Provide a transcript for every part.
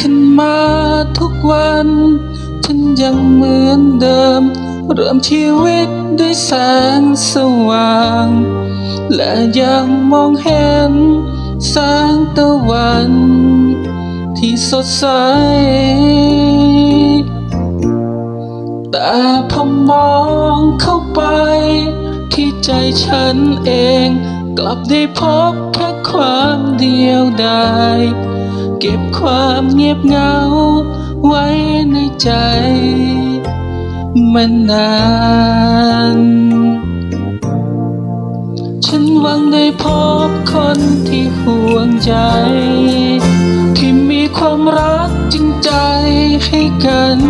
ขึ้นมาทุกวัน ฉันยังเหมือนเดิม เริ่มชีวิตด้วยแสงสว่าง และยังมองเห็นแสงตะวัน ที่สดใส แต่พอมองเข้าไป ที่ใจฉันเอง กลับได้พบแค่ความเดียวดาย เก็บความเงียบเหงาไว้ในใจมานาน ฉันหวังได้พบคนที่ห่วงใจ ที่มีความรักจริงใจให้กัน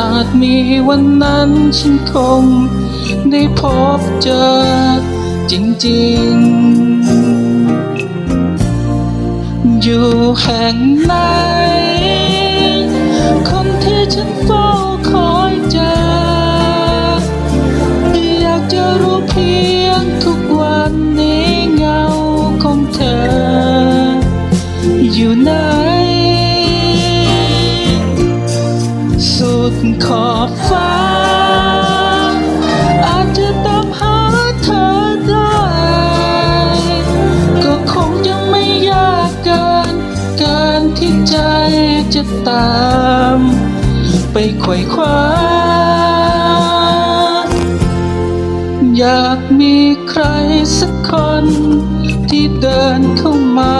อาจมีวันนั้นฉันคงได้พบเจอจริงๆ อยู่แห่งไหน คนที่ฉันเฝ้าคอยเจอ อยากจะรู้เพียงทุกวันนี้เงาของเธอ อยู่ไหน สุดขอบฟ้าอา ตาม ไปไขว่คว้า อยากมีใครสักคน ที่เดินเข้ามา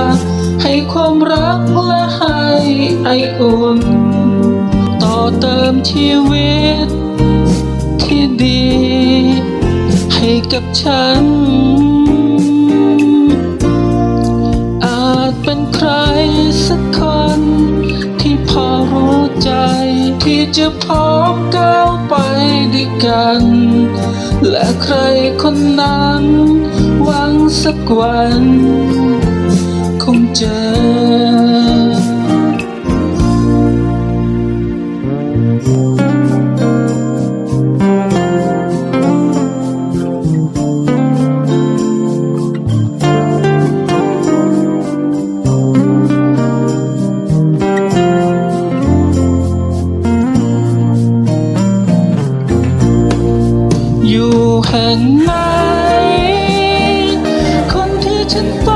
ให้ความรักและให้ไออุ่น ต่อเติมชีวิตที่ดี ให้กับฉัน ที่จะพร้อมก้าวไปด้วยกัน และใครคนนั้นหวังสักวัน คงเจอ อยู่แห่งไหน คนที่ฉันฝ้า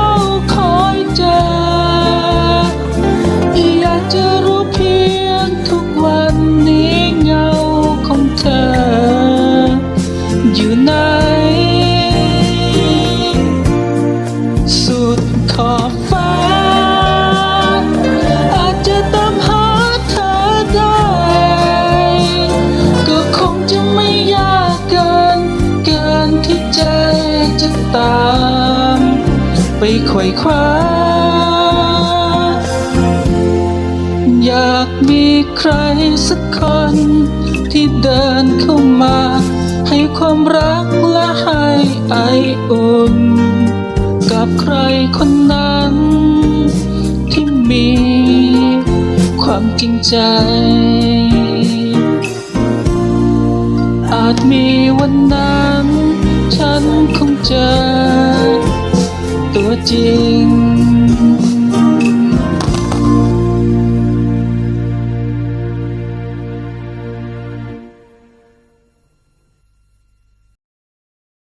ตาม ไปไขว่คว้า อยากมีใครสักคน ที่เดินเข้ามา ให้ความรักและให้ไออุ่น กับใครคนนั้น ที่มีความจริงใจอาจมีวันนั้น เจอตัวจริง